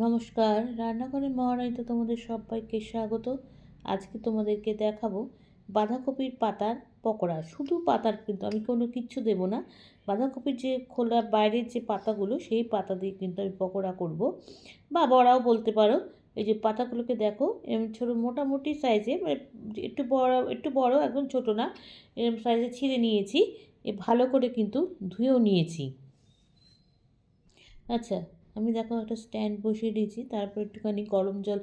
নমস্কার, রান্নাঘরের মহারানীতে তোমাদের সবাইকে স্বাগত। আজকে তোমাদেরকে দেখাবো বাঁধাকপির পাতার পকোড়া। শুধু পাতার কিন্তু, আমি কোনো কিচ্ছু দেবো না। বাঁধাকপির যে খোলা বাইরের যে পাতাগুলো, সেই পাতা দিয়ে কিন্তু আমি পকোড়া করব। বা বড়াও বলতে পারো। এই যে পাতাগুলোকে দেখো এম ছোটো মোটামুটি সাইজে মানে একটু বড় একটু বড়, একদম ছোটো না, এরম সাইজে ছিঁড়ে নিয়েছি। এ ভালো করে কিন্তু ধুয়েও নিয়েছি। আচ্ছা আমি দেখো একটা স্ট্যান্ড বসিয়ে দিয়েছি, তারপর একটুখানি গরম জল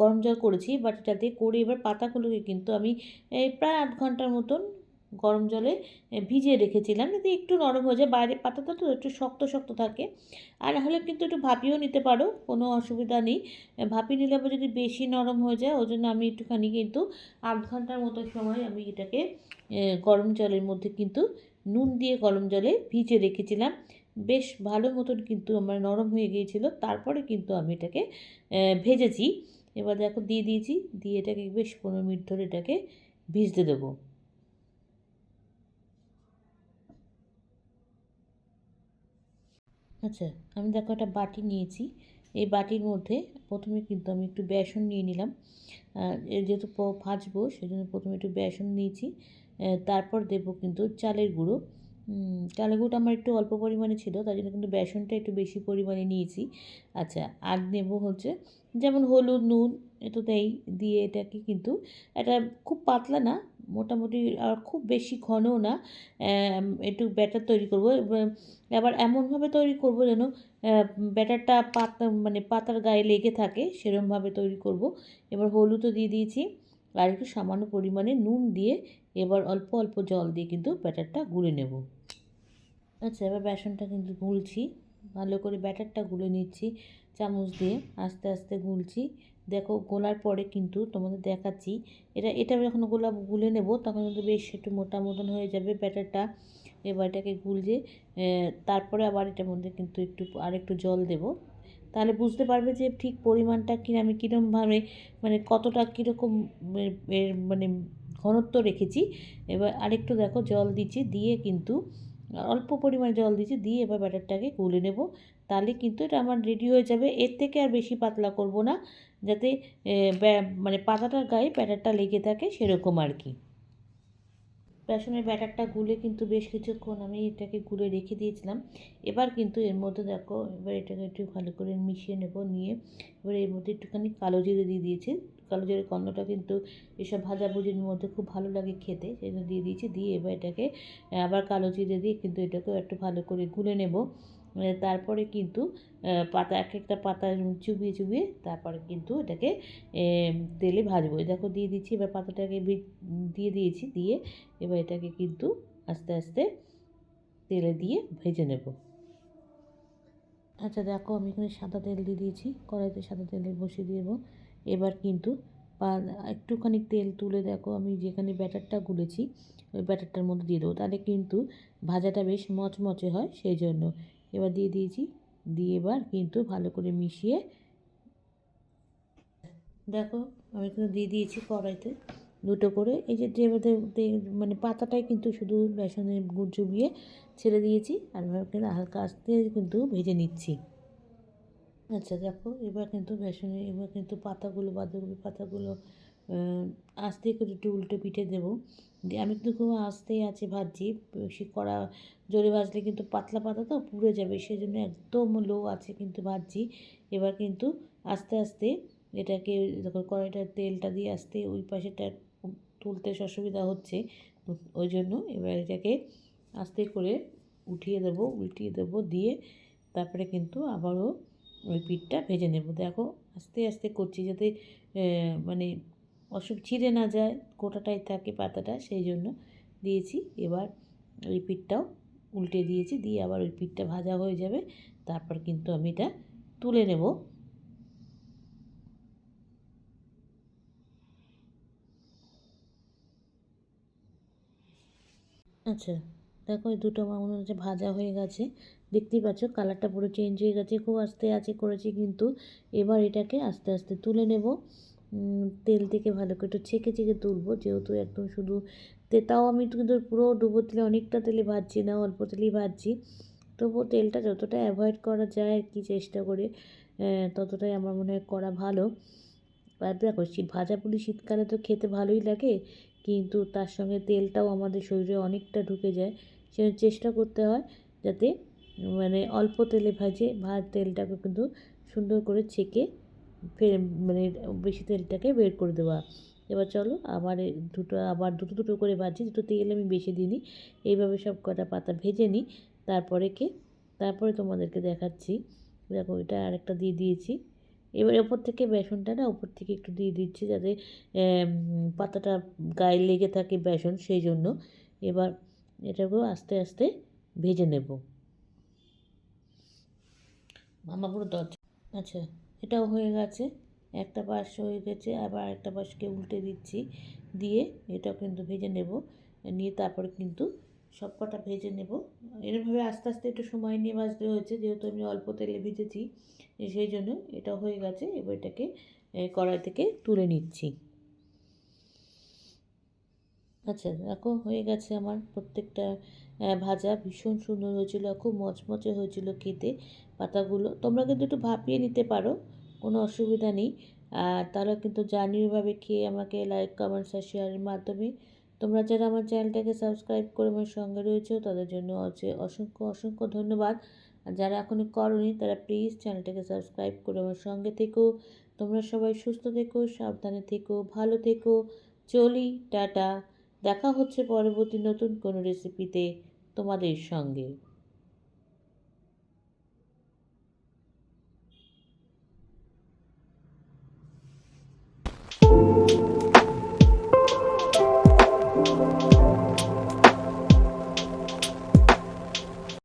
গরম জল করেছি বাটিটাতে করে এবার পাতাগুলোকে কিন্তু আমি প্রায় আধ ঘণ্টার মতন গরম জলে ভিজিয়ে রেখেছিলাম, যদি একটু নরম হয়ে যায়, বাইরে পাতাটা তো একটু শক্ত শক্ত থাকে, আর হলে কিন্তু একটু ভাপিয়েও নিতে পারো, কোনো অসুবিধা নেই ভাপিয়ে নিলে যদি বেশি নরম হয়ে যায় ওই জন্য আমি একটুখানি কিন্তু আধ ঘণ্টার মতো সময় আমি এটাকে গরম জলের মধ্যে কিন্তু নুন দিয়ে গরম জলে ভিজে রেখেছিলাম বেশ ভালো মতন কিন্তু আমার নরম হয়ে গিয়েছিল। তারপরে কিন্তু আমি এটাকে ভেজেছি। এবার দেখো দিয়ে দিয়েছি, দিয়ে এটাকে বেশ পনেরো মিনিট ধরে এটাকে ভিজতে দেবো। আচ্ছা আমি দেখো একটা বাটি নিয়েছি। এই বাটির মধ্যে প্রথমে কিন্তু আমি একটু বেসন নিয়ে নিলাম। যেহেতু ভাজবো, সেজন্য প্রথমে একটু বেসন নিয়েছি। তারপর দেব কিন্তু চালের গুঁড়ো। গুঁড়োটা আমার একটু অল্প পরিমাণে ছিল তাই জন্য কিন্তু বেসনটা একটু বেশি পরিমাণে নিয়েছি। আচ্ছা আর নেব হচ্ছে যেমন হলুদ, নুন এতো দেই, দিয়ে এটাকে কিন্তু এটা খুব পাতলা না, মোটামুটি আর খুব বেশি ঘনও না একটু ব্যাটার তৈরি করব। আবার এমনভাবে তৈরি করব যেন ব্যাটারটা পাতা মানে পাতার গায়ে লেগে থাকে, সেরমভাবে তৈরি করব। এবার হলুদও দিয়ে দিয়েছি। আর একটু সামান্য পরিমাণে নুন দিয়ে এবার অল্প অল্প জল দিয়ে কিন্তু ব্যাটারটা গুলে নেব। আচ্ছা এবার বেসনটা কিন্তু গুলছি। ভালো করে ব্যাটারটা গুলে নিচ্ছি, চামচ দিয়ে আস্তে আস্তে গুলছি। দেখো, গোলার পরে কিন্তু তোমাদের দেখাচ্ছি। এটা এটা যখন গোলা, গুলে নেব তখন কিন্তু বেশ একটু মোটা মতন হয়ে যাবে ব্যাটারটা। এবার এটাকে গুলজে তারপরে আবার এটার মধ্যে কিন্তু একটু আর একটু জল দেব। তাহলে বুঝতে পারবে যে ঠিক পরিমাণটা কি আমি কীরকমভাবে মানে কতটা কীরকম মানে ঘনত্ব রেখেছি। এবার আরেকটু দেখো, জল দিচ্ছি, দিয়ে কিন্তু অল্প পরিমাণে জল দিচ্ছি, দিয়ে এবার ব্যাটারটাকে গুলে নেব। তাহলে কিন্তু এটা আমার রেডি হয়ে যাবে। এর থেকে আর বেশি পাতলা করব না, যাতে মানে পাতাটার গায়ে ব্যাটারটা লেগে থাকে সেরকম আর কি। বেসনের ব্যাটারটা গুলে কিন্তু বেশ কিছুক্ষণ আমি এটাকে গুলে রেখে দিয়েছিলাম। এবার কিন্তু এর মধ্যে দেখো, এবার এটাকে একটু ভালো করে মিশিয়ে নেব, নিয়ে এবার এর মধ্যে একটুখানি কালো জিরে দিয়ে দিয়েছি। কালো জিরে গন্ধটা কিন্তু এসব ভাজাভুজির মধ্যে খুব ভালো লাগে খেতে সেটা দিয়ে দিয়েছি। দিয়ে এবার এটাকে আবার কালো জিরে দিয়ে কিন্তু এটাকেও একটু ভালো করে গুলে নেব। তারপরে কিন্তু পাতা, এক একটা পাতা চুবিয়ে চুবিয়ে তারপরে কিন্তু এটাকে তেলে ভাজবো। দেখো দিয়ে দিচ্ছি, এবার পাতাটাকে দিয়ে দিয়েছি, দিয়ে এবার এটাকে কিন্তু আস্তে আস্তে তেলে দিয়ে ভেজে নেব। আচ্ছা দেখো, আমি এখানে সাদা তেল দিয়ে দিয়েছি, কড়াইতে সাদা তেল বসিয়ে দেবো। এবার কিন্তু একটুখানি তেল তুলে দেখো, আমি যেখানে ব্যাটারটা গুলেছি, ওই ব্যাটারটার মধ্যে দিয়ে দেবো। তাহলে কিন্তু ভাজাটা বেশ মচমচে হয়, সেই জন্য। এবার দিয়ে দিয়েছি। দিয়ে এবার কিন্তু ভালো করে মিশিয়ে দেখো আমি কিন্তু দিয়ে দিয়েছি কড়াইতে দুটো করে। এই যে যে মানে পাতাটাই কিন্তু শুধু বেসনে গুড় চুবিয়ে ছেড়ে দিয়েছি আর কিন্তু হালকা আস্তে কিন্তু ভেজে নিচ্ছি। আচ্ছা দেখো এবার কিন্তু বেসনে এবার কিন্তু পাতাগুলো, বাঁধাকপি পাতাগুলো আস্তে করে একটু উল্টো পিঠে দেবো। আমি কিন্তু খুব আস্তেই আছে ভাজছি বেশি কড়া জোরে ভাজলে কিন্তু পাতলা পাতা তো পুড়ে যাবে সেই জন্য একদম লো আছে কিন্তু ভাজছি। এবার কিন্তু আস্তে আস্তে এটাকে যখন কড়াইটার তেলটা দিয়ে আস্তে ওই পাশেটা তুলতে অসুবিধা হচ্ছে, ওই জন্য এবার এটাকে আস্তে করে উঠিয়ে দেবো, উল্টিয়ে দেবো, দিয়ে তারপরে কিন্তু আবারও ওই পিঠটা ভেজে নেব। দেখো আস্তে আস্তে করছি যাতে মানে অসুখ ছিঁড়ে না যায়, গোটাটাই থাকে পাতাটা, সেই জন্য দিয়েছি। এবার ওই পিঠটাও উল্টে দিয়েছি, দিয়ে আবার ওই পিঠটা ভাজা হয়ে যাবে। তারপর কিন্তু আমি এটা তুলে নেব। আচ্ছা দেখো এই দুটো আমার মনে হচ্ছে ভাজা হয়ে গেছে। দেখতেই পাচ্ছ কালারটা পুরো চেঞ্জ হয়ে গেছে, খুব আস্তে আছে করেছি কিন্তু এবার এটাকে আস্তে আস্তে তুলে নেব। তেল থেকে ভালো করে একটু ছেঁকে ছেঁকে তুলবো, যেহেতু একদম শুধু তাও আমি কিন্তু পুরো ডুবো তেলে অনেকটা তেলে ভাজছি, না অল্প তেলেই ভাজছি। তবুও তেলটা যতটা অ্যাভয়েড করা যায় আর কি চেষ্টা করে ততটাই আমার মনে হয় করা ভালো। আর দেখো, শীত, ভাজা পুলি শীতকালে তো খেতে ভালোই লাগে, কিন্তু তার সঙ্গে তেলটাও আমাদের শরীরে অনেকটা ঢুকে যায়। সে চেষ্টা করতে হয় যাতে মানে অল্প তেলে ভাজে ভাত তেলটাকে কিন্তু সুন্দর করে ছেঁকে, ফের মানে বেশি তেলটাকে বের করে দেওয়া। এবার চলো আবার দুটো আবার দুটো দুটো করে ভাজি দুটো তেল আমি বেশি দিইনি এইভাবে সব কটা পাতা ভেজে নিই। তারপরে কে? তারপরে তোমাদেরকে দেখাচ্ছি। দেখো এটা আরেকটা দিয়ে দিয়েছি। এবার ওপর থেকে বেসনটা না, ওপর থেকে একটু দিয়ে দিচ্ছি যাতে পাতাটা গায়ে লেগে থাকে বেসন, সেই জন্য। এবার এটাকেও আস্তে আস্তে ভেজে নেব। মামাগুলো দরজা আচ্ছা এটাও হয়ে গেছে। একটা পাশ হয়ে গেছে, আবার একটা পাশকে উল্টে দিচ্ছি। দিয়ে এটাও কিন্তু ভেজে নেব। নিয়ে তারপর কিন্তু সব কটা ভেজে নেব। এরভাবে আস্তে আস্তে একটু সময় নিয়ে ভাজতে হয়েছে, যেহেতু আমি অল্প তেলে ভেজেছি, সেই জন্য এটা হয়ে গেছে। এবার এটাকে কড়াই থেকে তুলে নিচ্ছি। আচ্ছা দেখো, হয়ে গেছে আমার প্রত্যেকটা ভাজা। ভীষণ সুন্দর হয়েছিল, খুব মচমচে হয়েছিল খেতে। পাতাগুলো তোমরা কিন্তু একটু ভাপিয়ে নিতে পারো। কোনো অসুবিধা নেই। আর তারা কিন্তু জানিওভাবে খেয়ে আমাকে লাইক কমেন্টস আর শেয়ারের মাধ্যমে তোমরা যারা আমার চ্যানেলটাকে সাবস্ক্রাইব করে আমার সঙ্গে রয়েছে, তাদের জন্য আছে অসংখ্য অসংখ্য ধন্যবাদ। আর যারা এখনও করনি, তারা প্লিজ চ্যানেলটাকে সাবস্ক্রাইব করে আমার সঙ্গে থেকো। তোমরা সবাই সুস্থ থেকো, সাবধানে থেকো, ভালো থেকো। চলি, টাটা। দেখা হচ্ছে পরবর্তী নতুন কোনো রেসিপিতে তোমাদের সঙ্গে।